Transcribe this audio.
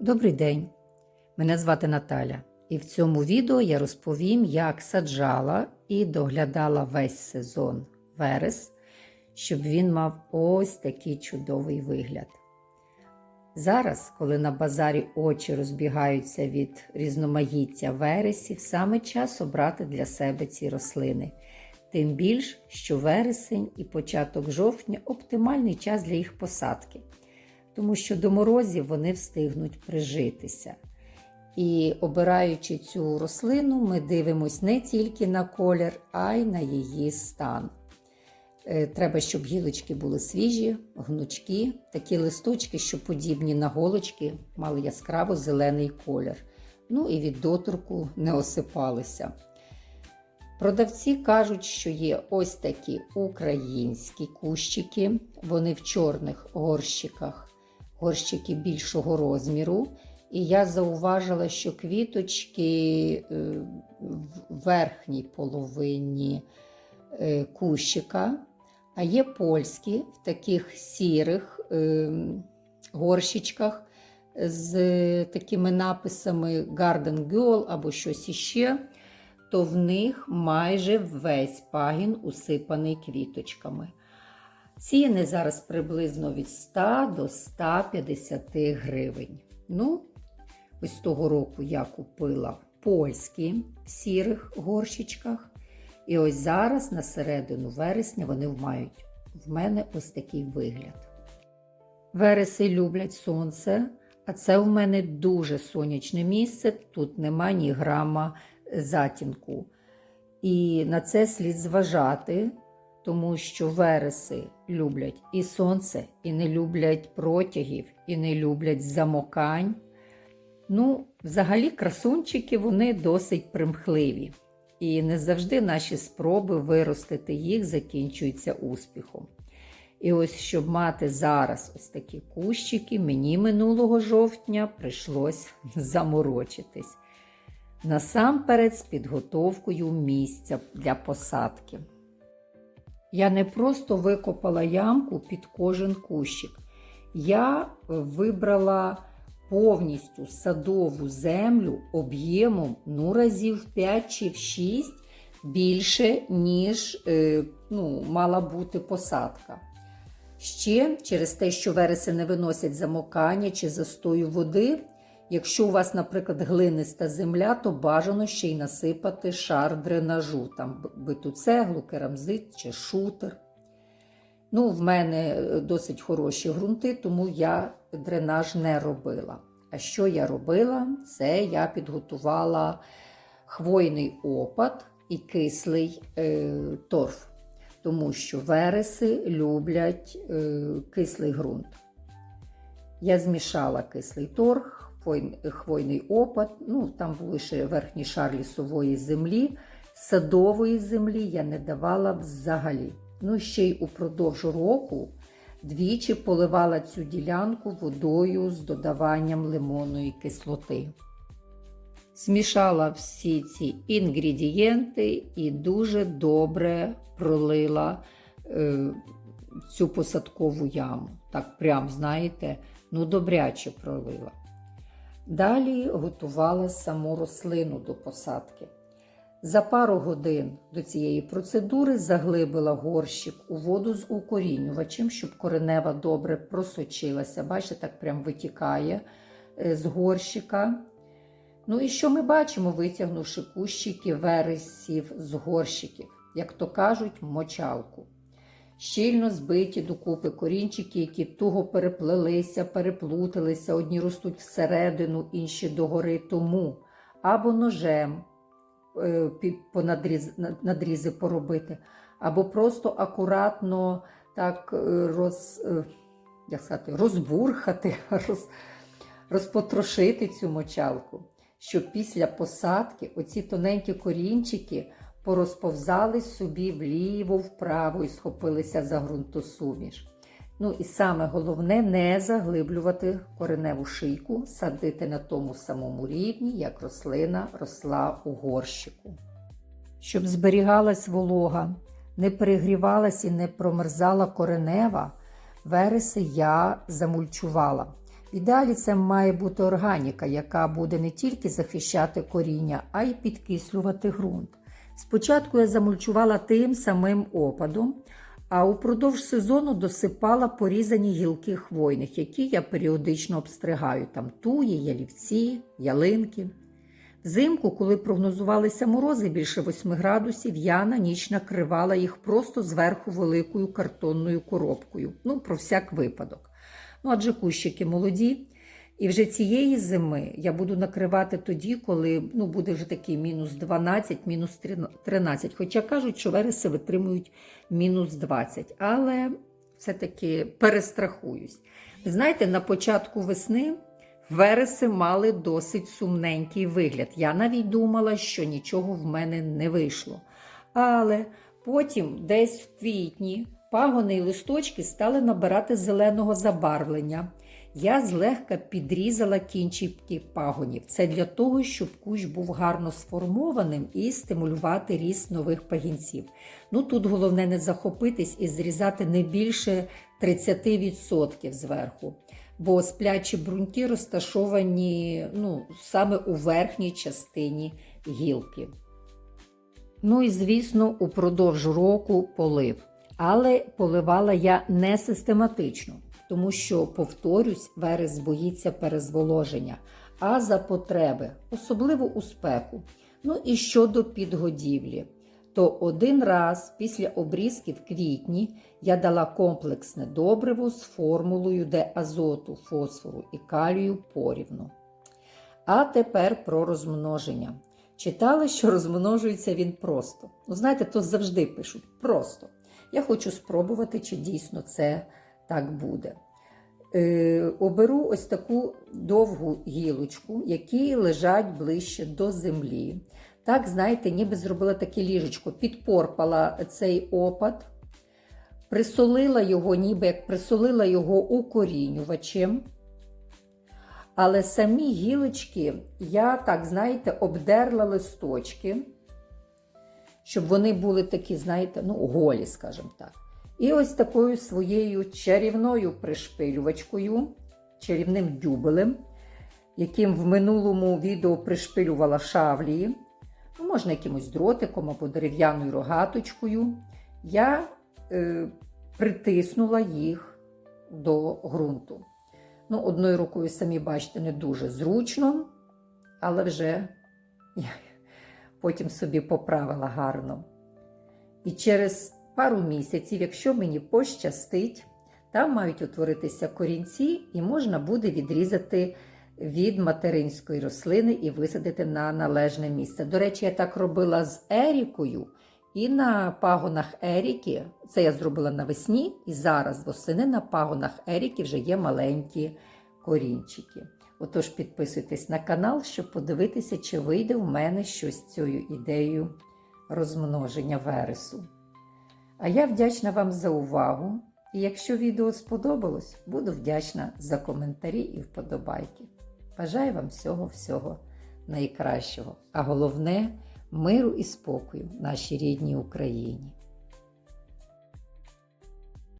Добрий день! Мене звати Наталя, і в цьому відео я розповім, як саджала і доглядала весь сезон верес, щоб він мав ось такий чудовий вигляд. Зараз, коли на базарі очі розбігаються від різноманіття вересів, саме час обрати для себе ці рослини. Тим більш, що вересень і початок жовтня оптимальний час для їх посадки тому що до морозів вони встигнуть прижитися. І обираючи цю рослину, ми дивимось не тільки на колір, а й на її стан. Е, Треба, щоб гілочки були свіжі, гнучкі, такі листочки, що подібні на голочки, мали яскраво зелений колір. Ну і від доторку не осипалися. Продавці кажуть, що є ось такі українські кущики, вони в чорних горщиках горщики більшого розміру. І я зауважила, що квіточки е, в верхній половині е, кущика, а є польські в таких сірих е, горщичках з такими написами Garden Girl або щось іще, то в них майже весь пагін усипаний квіточками. Ціни зараз приблизно від 100 до 150 гривень. Ну, ось того року я купила польські в сірих горщичках. І ось зараз, на середину вересня, вони мають в мене ось такий вигляд. Вереси люблять сонце, а це у мене дуже сонячне місце. Тут нема ні грама затінку. І на це слід зважати тому що вереси люблять і сонце, і не люблять протягів, і не люблять замокань. Ну, взагалі, красунчики вони досить примхливі. І не завжди наші спроби виростити їх закінчуються успіхом. І ось, щоб мати зараз ось такі кущики, мені минулого жовтня прийшлось заморочитись. Насамперед з підготовкою місця для посадки. Я не просто викопала ямку під кожен кущик. Я вибрала повністю садову землю об'ємом ну, разів 5 чи в 6 більше, ніж е, ну, мала бути посадка. Ще через те, що вереси не виносять замокання чи застою води. Якщо у вас, наприклад, глиниста земля, то бажано ще й насипати шар дренажу, там биту цеглу, керамзит чи шутер. Ну, В мене досить хороші ґрунти, тому я дренаж не робила. А що я робила? Це я підготувала хвойний опад і кислий е, торф, тому що вереси люблять е, кислий ґрунт. Я змішала кислий торф хвойний опад, ну там був ще верхній шар лісової землі, садової землі я не давала взагалі. Ну, ще й упродовж року двічі поливала цю ділянку водою з додаванням лимонної кислоти. Змішала всі ці інгредієнти і дуже добре пролила е, цю посадкову яму. Так, прям, знаєте, ну добряче пролила. Далі готувала саму рослину до посадки. За пару годин до цієї процедури заглибила горщик у воду з укорінювачем, щоб коренева добре просочилася. Бачите, так прям витікає е, з горщика. Ну і що ми бачимо, витягнувши кущики вересів з горщиків, як то кажуть, мочалку щільно збиті докупи корінчики, які туго переплелися, переплуталися, одні ростуть всередину, інші догори. Тому, або ножем е, по надрізи поробити, або просто акуратно так е, роз, е, як сказати, розбурхати, роз, розпотрошити цю мочалку, щоб після посадки оці тоненькі корінчики порозповзались собі вліво, вправо і схопилися за ґрунтосуміш. Ну і саме головне не заглиблювати кореневу шийку, садити на тому самому рівні, як рослина росла у горщику. Щоб зберігалась волога, не перегрівалась і не промерзала коренева, вереси я замульчувала. В ідеалі це має бути органіка, яка буде не тільки захищати коріння, а й підкислювати ґрунт. Спочатку я замульчувала тим самим опадом, а упродовж сезону досипала порізані гілки хвойних, які я періодично обстригаю. Там туї, ялівці, ялинки. Взимку, коли прогнозувалися морози більше 8 градусів, я на ніч накривала їх просто зверху великою картонною коробкою. Ну, про всяк випадок. Ну, адже кущики молоді. І вже цієї зими я буду накривати тоді, коли ну, буде вже такий мінус 12, мінус 13. Хоча кажуть, що вереси витримують мінус 20. Але все-таки перестрахуюсь. Ви знаєте, на початку весни вереси мали досить сумненький вигляд. Я навіть думала, що нічого в мене не вийшло. Але потім, десь в квітні, пагони і листочки стали набирати зеленого забарвлення. Я злегка підрізала кінчики пагонів. Це для того, щоб кущ був гарно сформованим і стимулювати ріст нових пагінців. Ну тут головне не захопитись і зрізати не більше 30% зверху, бо сплячі бруньки розташовані ну, саме у верхній частині гілки. Ну і звісно, упродовж року полив. Але поливала я не систематично тому що, повторюсь, верес боїться перезволоження, а за потреби, особливо у спеку. Ну і щодо підгодівлі, то один раз після обрізки в квітні я дала комплексне добриво з формулою, де азоту, фосфору і калію порівну. А тепер про розмноження. Читала, що розмножується він просто. Ну, знаєте, то завжди пишуть просто. Я хочу спробувати, чи дійсно це так буде. Е, Оберу ось таку довгу гілочку, які лежать ближче до землі. Так, знаєте, ніби зробила таке ліжечко, підпорпала цей опад, присолила його, ніби як присолила його укорінювачем. Але самі гілочки я, так, знаєте, обдерла листочки, щоб вони були такі, знаєте, ну, голі, скажімо так. І ось такою своєю чарівною пришпилювачкою, чарівним дюбелем, яким в минулому відео пришпилювала шавлії, ну, можна якимось дротиком або дерев'яною рогаточкою, я е, притиснула їх до ґрунту. Ну, Одною рукою, самі бачите, не дуже зручно, але вже я потім собі поправила гарно. І через пару місяців, якщо мені пощастить, там мають утворитися корінці, і можна буде відрізати від материнської рослини і висадити на належне місце. До речі, я так робила з Ерікою, і на пагонах Еріки, це я зробила навесні, і зараз восени на пагонах Еріки вже є маленькі корінчики. Отож, підписуйтесь на канал, щоб подивитися, чи вийде у мене щось з цією ідеєю розмноження вересу. А я вдячна вам за увагу. І якщо відео сподобалось, буду вдячна за коментарі і вподобайки. Бажаю вам всього-всього найкращого, а головне миру і спокою нашій рідній Україні.